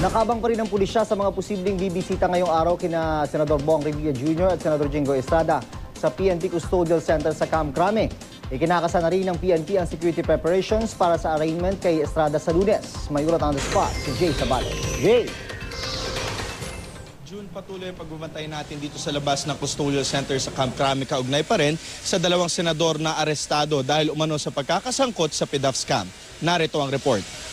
Nakabang pa rin ang pulisya sa mga posibleng bibisita ngayong araw kina Senador Bong Revilla Jr. at Senador Jingo Estrada sa PNP Custodial Center sa Camp Crame. Ikinakasa na rin ng PNP ang security preparations para sa arraignment kay Estrada sa lunes. May ulat on the spot si Jay Sabale. Jay! June, patuloy ang pagbabantay natin dito sa labas ng Custodial Center sa Camp Crame kaugnay pa rin sa dalawang senador na arestado dahil umano sa pagkakasangkot sa PDAF scam. Narito ang report.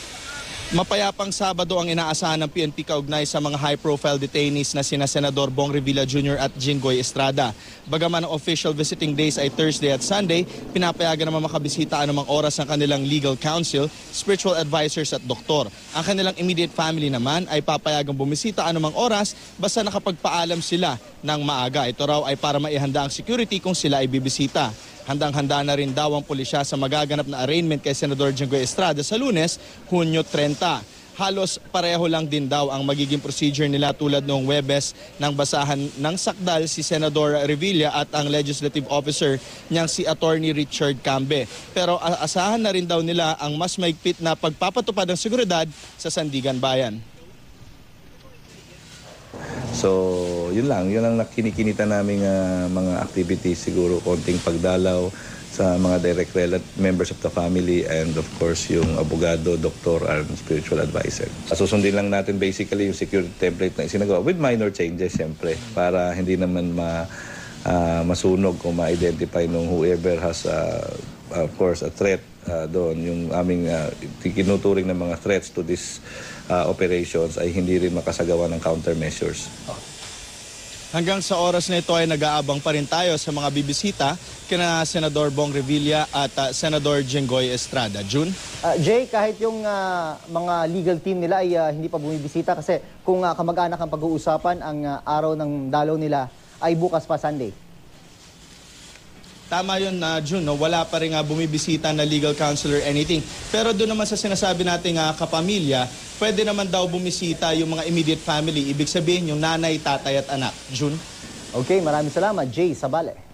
Mapayapang Sabado ang inaasahan ng PNP kaugnay sa mga high-profile detainees na sina Senador Bong Revilla Jr. at Jinggoy Estrada. Bagaman ang official visiting days ay Thursday at Sunday, pinapayagan naman makabisita anumang oras ng kanilang legal counsel, spiritual advisors at doktor. Ang kanilang immediate family naman ay papayagang bumisita anumang oras basta nakapagpaalam sila ng maaga. Ito raw ay para maihanda ang security kung sila ay bibisita. Handang-handa na rin daw ang pulisya sa magaganap na arraignment kay Senador Jinggoy Estrada sa lunes, Hunyo 30. Halos pareho lang din daw ang magiging procedure nila tulad noong Webes ng basahan ng sakdal si Senador Revilla at ang legislative officer niyang si Attorney Richard Cambe. Pero asahan na rin daw nila ang mas maigpit na pagpapatupad ng seguridad sa Sandigan Bayan. So, yun lang. Yun ang nakinikinita naming ah, mga activities. Siguro konting pagdalaw sa mga direct rel- members of the family and of course yung abogado, doktor, and spiritual advisor. Susundin lang natin basically yung security template na isinagawa with minor changes siyempre para hindi naman ma, ah, masunog o ma-identify nung whoever has ah, of course a threat ah, doon. Yung aming ah, tinuturing ng mga threats to this ah, operations ay hindi rin makasagawa ng countermeasures. Hanggang sa oras na ito ay nag-aabang pa rin tayo sa mga bibisita kina Senador Bong Revilla at ah, Senador Jenggoy Estrada. June? Ah, Jay, kahit yung ah, mga legal team nila ay ah, hindi pa bumibisita kasi kung ah, kamag-anak ang pag-uusapan, ang ah, araw ng dalaw nila ay bukas pa Sunday. Tama yun na June, no? wala pa rin nga bumibisita na legal counselor anything. Pero doon naman sa sinasabi nating nga kapamilya, pwede naman daw bumisita yung mga immediate family. Ibig sabihin yung nanay, tatay at anak. June? Okay, maraming salamat, Jay Sabale.